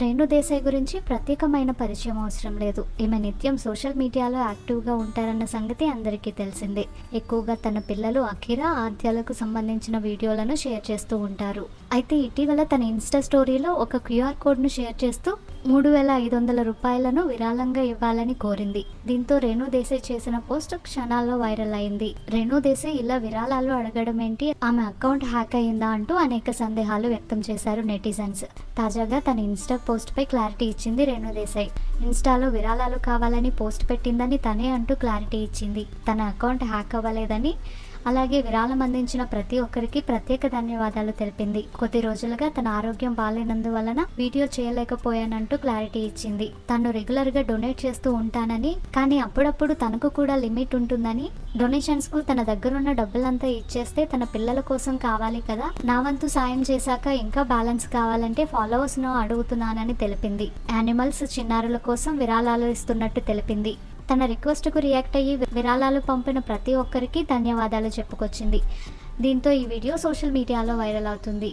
రేణు దేశాయ్ గురించి ప్రత్యేకమైన పరిచయం అవసరం లేదు. ఈమె నిత్యం సోషల్ మీడియాలో యాక్టివ్గా ఉంటారన్న సంగతి అందరికీ తెలిసిందే. ఎక్కువగా తన పిల్లలు అఖిర ఆద్యాలకు సంబంధించిన వీడియోలను షేర్ చేస్తూ ఉంటారు. అయితే ఇటీవల తన ఇన్స్టా స్టోరీలో ఒక క్యూఆర్ కోడ్ను షేర్ చేస్తూ మూడు వేల ఐదు వందల రూపాయలను విరాళంగా ఇవ్వాలని కోరింది. దీంతో రేణు దేశాయ్ చేసిన పోస్ట్ క్షణాల్లో వైరల్ అయింది. రేణు దేశాయ్ ఇలా విరాళాలు అడగడం ఏంటి ఆమె అకౌంట్ హ్యాక్ అయిందా అంటూ అనేక సందేహాలు వ్యక్తం చేశారు నెటిజన్స్. తాజాగా తన ఇన్స్టా పోస్ట్ పై క్లారిటీ ఇచ్చింది రేణు దేశాయ్ ఇన్స్టాలో విరాళాలు కావాలని పోస్ట్ పెట్టిందని తనే అంటూ క్లారిటీ ఇచ్చింది. తన అకౌంట్ హ్యాక్ అవ్వలేదని అలాగే విరాళం అందించిన ప్రతి ఒక్కరికి ప్రత్యేక ధన్యవాదాలు తెలిపింది. కొద్ది రోజులుగా తన ఆరోగ్యం బాగాలేనందువలన వీడియో చేయలేకపోయానంటూ క్లారిటీ ఇచ్చింది. తను రెగ్యులర్గా డొనేట్ చేస్తూ ఉంటానని కానీ అప్పుడప్పుడు తనకు కూడా లిమిట్ ఉంటుందని డొనేషన్స్కు తన దగ్గరున్న డబ్బులంతా ఇచ్చేస్తే తన పిల్లల కోసం కావాలి కదా. నా వంతు సాయం చేశాక ఇంకా బ్యాలెన్స్ కావాలంటే ఫాలోవర్స్ను అడుగుతున్నానని తెలిపింది. యానిమల్స్ చిన్నారుల కోసం విరాళాలు ఇస్తున్నట్టు తెలిపింది. తన రిక్వెస్ట్కు రియాక్ట్ అయ్యి విరాళాలు పంపిన ప్రతి ఒక్కరికి ధన్యవాదాలు చెప్పుకొచ్చింది. దీంతో ఈ వీడియో సోషల్ మీడియాలో వైరల్ అవుతుంది.